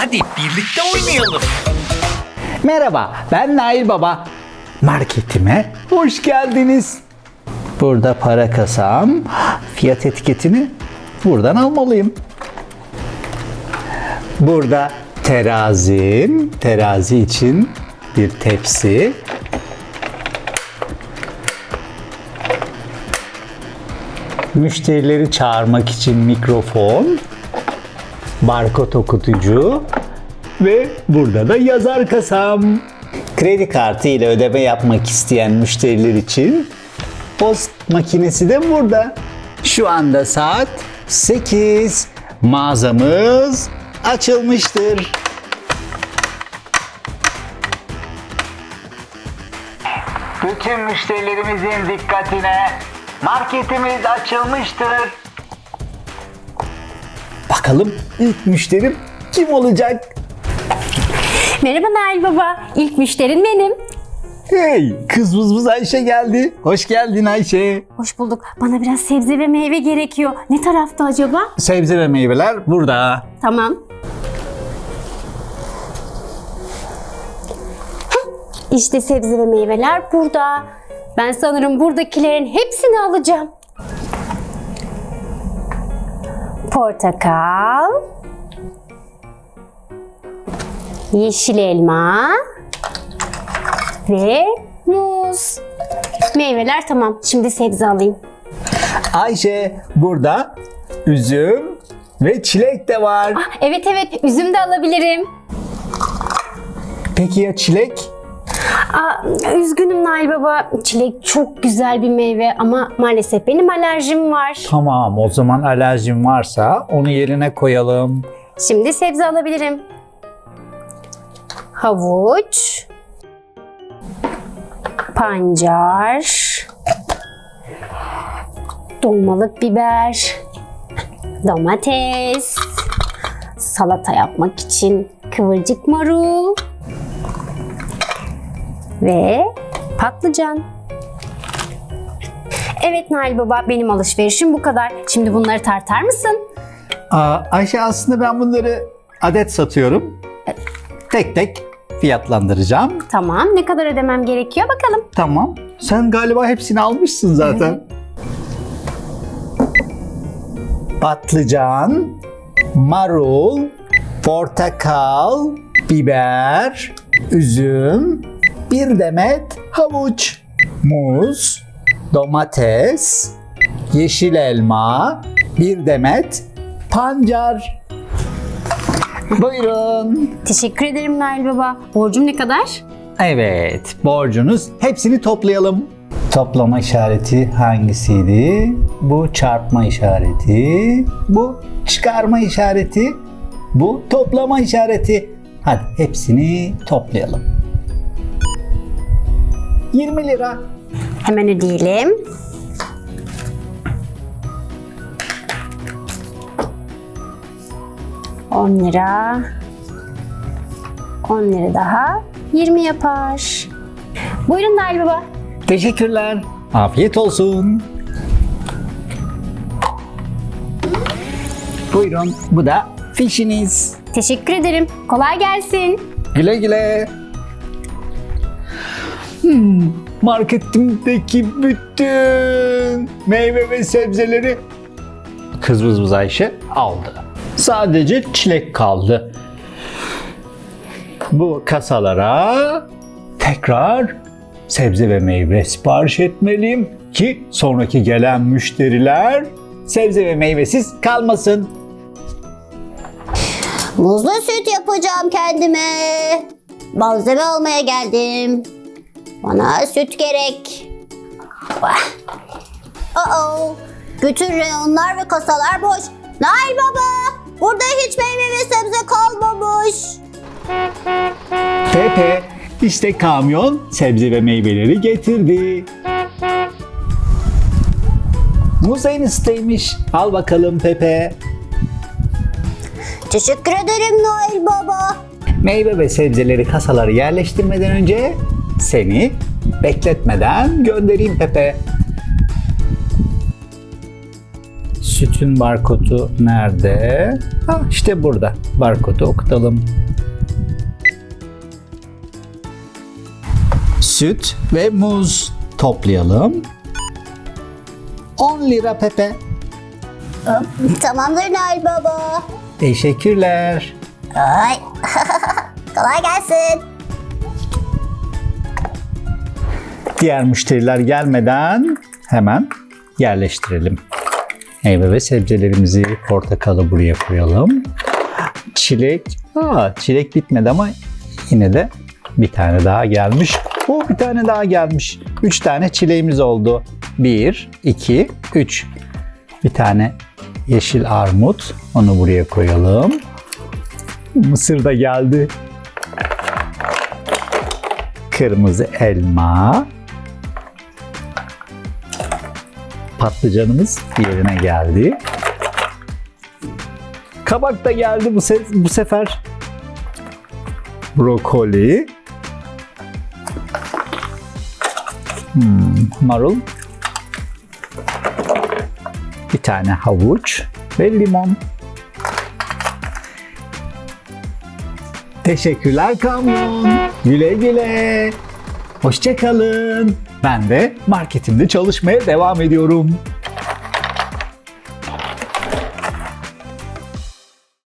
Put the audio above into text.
Hadi birlikte oynayalım. Merhaba, ben Nail Baba. Marketime hoş geldiniz. Burada para kasam, fiyat etiketini buradan almalıyım. Burada terazim, terazi için bir tepsi. Müşterileri çağırmak için mikrofon, barkod okutucu ve burada da yazar kasam. Kredi kartı ile ödeme yapmak isteyen müşteriler için post makinesi de burada. Şu anda saat 8. Mağazamız açılmıştır. Bütün müşterilerimizin dikkatine marketimiz açılmıştır. Bakalım ilk müşterim kim olacak? Merhaba Nail Baba. İlk müşterin benim. Hey, kız vız Ayşe geldi. Hoş geldin Ayşe. Hoş bulduk. Bana biraz sebze ve meyve gerekiyor. Ne tarafta acaba? Sebze ve meyveler burada. Tamam. Hah, İşte sebze ve meyveler burada. Ben sanırım buradakilerin hepsini alacağım. Portakal. Yeşil elma. Ve muz. Meyveler tamam. Şimdi sebze alayım. Ayşe burada üzüm ve çilek de var. Ah, evet evet üzüm de alabilirim. Peki ya çilek? Aa, üzgünüm Nail Baba. Çilek çok güzel bir meyve ama maalesef benim alerjim var. Tamam o zaman alerjin varsa onu yerine koyalım. Şimdi sebze alabilirim. Havuç. Pancar. Dolmalık biber. Domates. Salata yapmak için kıvırcık marul. Ve patlıcan. Evet Nail Baba benim alışverişim bu kadar. Şimdi bunları tartar mısın? Aa, Ayşe aslında ben bunları adet satıyorum. Tek tek fiyatlandıracağım. Tamam. Ne kadar ödemem gerekiyor bakalım. Tamam. Sen galiba hepsini almışsın zaten. Patlıcan, marul, portakal, biber, üzüm, bir demet havuç, muz, domates, yeşil elma, bir demet pancar. Buyurun. Teşekkür ederim Nail Baba. Borcum ne kadar? Evet, borcunuz. Hepsini toplayalım. Toplama işareti hangisiydi? Bu çarpma işareti. Bu çıkarma işareti. Bu toplama işareti. Hadi hepsini toplayalım. 20 lira. Hemen ödeyelim. On lira. 10 lira daha 20 yapar. Buyurun Nail Baba. Teşekkürler. Afiyet olsun. Buyurun, bu da fişiniz. Teşekkür ederim. Kolay gelsin. Güle güle. Hmm, marketimdeki bütün meyve ve sebzeleri kız vız vız Ayşe aldı. Sadece çilek kaldı. Bu kasalara tekrar sebze ve meyve sipariş etmeliyim ki sonraki gelen müşteriler sebze ve meyvesiz kalmasın. Muzlu süt yapacağım kendime. Malzeme almaya geldim. Bana süt gerek. Vah. Uh-oh. Bütün reyonlar ve kasalar boş. Nail baba, burada hiç meyve ve sebze kalmamış. Pepe, işte kamyon sebze ve meyveleri getirdi. Muz en isteymiş. Al bakalım Pepe. Teşekkür ederim Nail baba. Meyve ve sebzeleri kasalara yerleştirmeden önce seni bekletmeden göndereyim Pepe. Sütün barkodu nerede? Ha, işte burada. Barkodu okutalım. Süt ve muz toplayalım. 10 lira Pepe. Tamamdır Nail Baba. Teşekkürler. Ay. Kolay gelsin. Diğer müşteriler gelmeden hemen yerleştirelim. Meyve ve sebzelerimizi portakalı buraya koyalım. Çilek, aa, çilek bitmedi ama yine de bir tane daha gelmiş. O bir tane daha gelmiş. Üç tane çileğimiz oldu. Bir, iki, üç. Bir tane yeşil armut. Onu buraya koyalım. Mısır da geldi. Kırmızı elma. Patlıcanımız yerine geldi. Kabak da geldi bu, se- bu sefer. Brokoli. Hmm, marul. Bir tane havuç ve limon. Teşekkürler kamyon. Güle güle. Hoşçakalın. Ben de marketimde çalışmaya devam ediyorum.